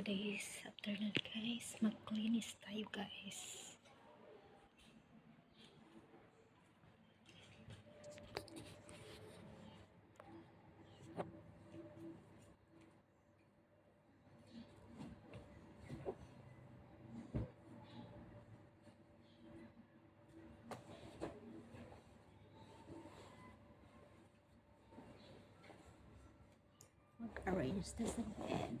today's afternoon guys. Mag-cleanis tayo guys. Mag-arrange na sa bed.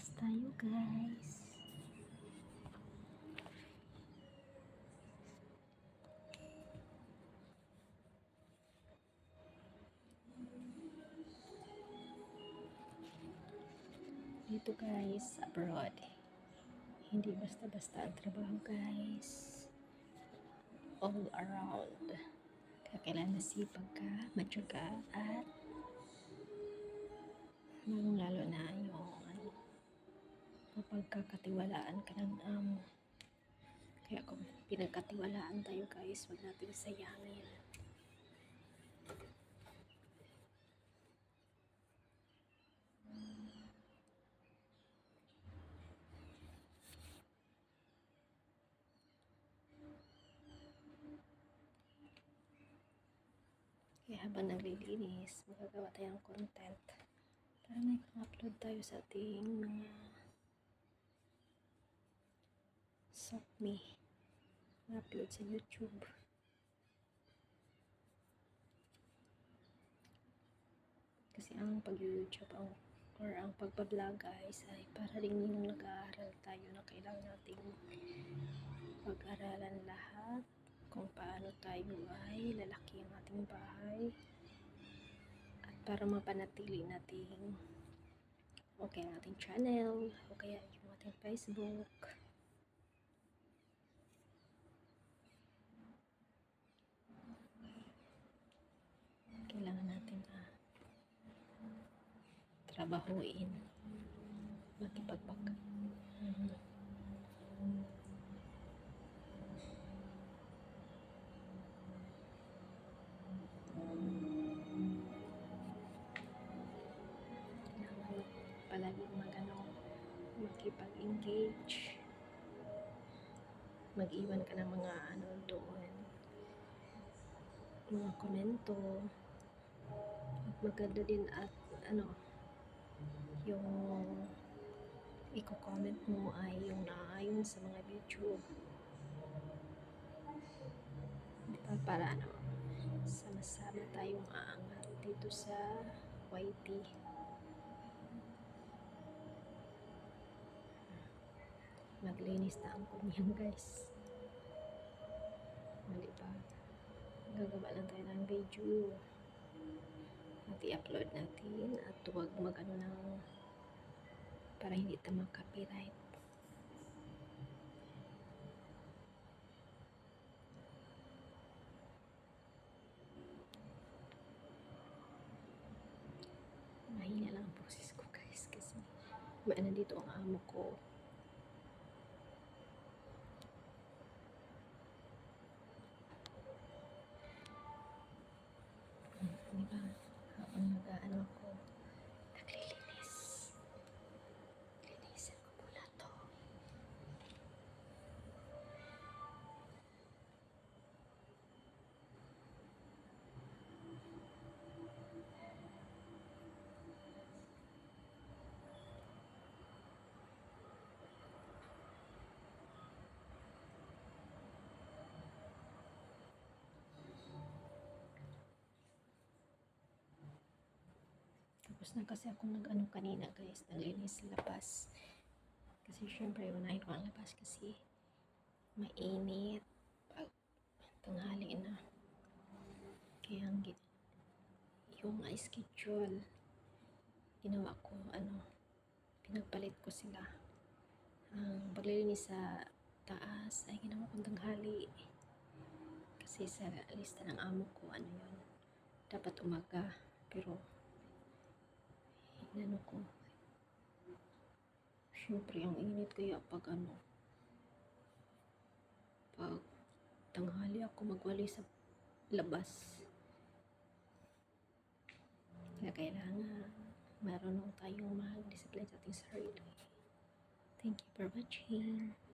Magpunas tayo guys. Dito guys, abroad. Hindi basta-basta ang trabaho guys. All around. Kailangan masipag ka, matyaga, at lalong lalo na yung mapagkakatiwalaan ka ng amo. Kaya kung pinagkatiwalaan tayo guys, huwag natin sayangin. Kaya habang naglilinis, magagawa tayo ng content para may upload tayo sa ating mga SOCME upload sa YouTube. Kasi ang pag-YouTube ang or ang pagbablog guys ay para rin yung nag-aaral tayo na kailangan nating pag-aralan lahat kung paano tayo ay lalaki ang ating bahay at para mapanatili nating okay ang ating channel o kaya yung ating Facebook kailangan natin na trabahuin makipagpag kailangan palaging magano makipag-engage. Mag-iwan ka ng mga ano doon. Mga komento. At maganda din at ano yung i-comment mo ay yung naayon sa mga video di ba para ano sama-sama tayong aangat dito sa YT maglinis na ang kunyan guys. Mali ba? Gagawa lang tayo ng video. At i-upload natin at huwag mag ano ng para hindi tayo copyright. Mahina lang ang boses ko guys kasi may nandito ang amo ko. Tapos na kasi ako nag-ano kanina guys, naglinis labas. Kasi syempre, unahin ko ang labas kasi mainit. Pag tanghali na. Kaya ang yung uh, schedule, ginawa ko, ano, pinagpalit ko sila. Ang paglilinis sa taas ay ginawa kong tanghali. Kasi sa lista ng amo ko, ano yun, dapat umaga. Pero inano ko. Siyempre, ang init kaya pag ano, pag tanghali ako magwali sa labas. Kaya kailangan marunong tayong mag-discipline sa ating sarili. Thank you for watching.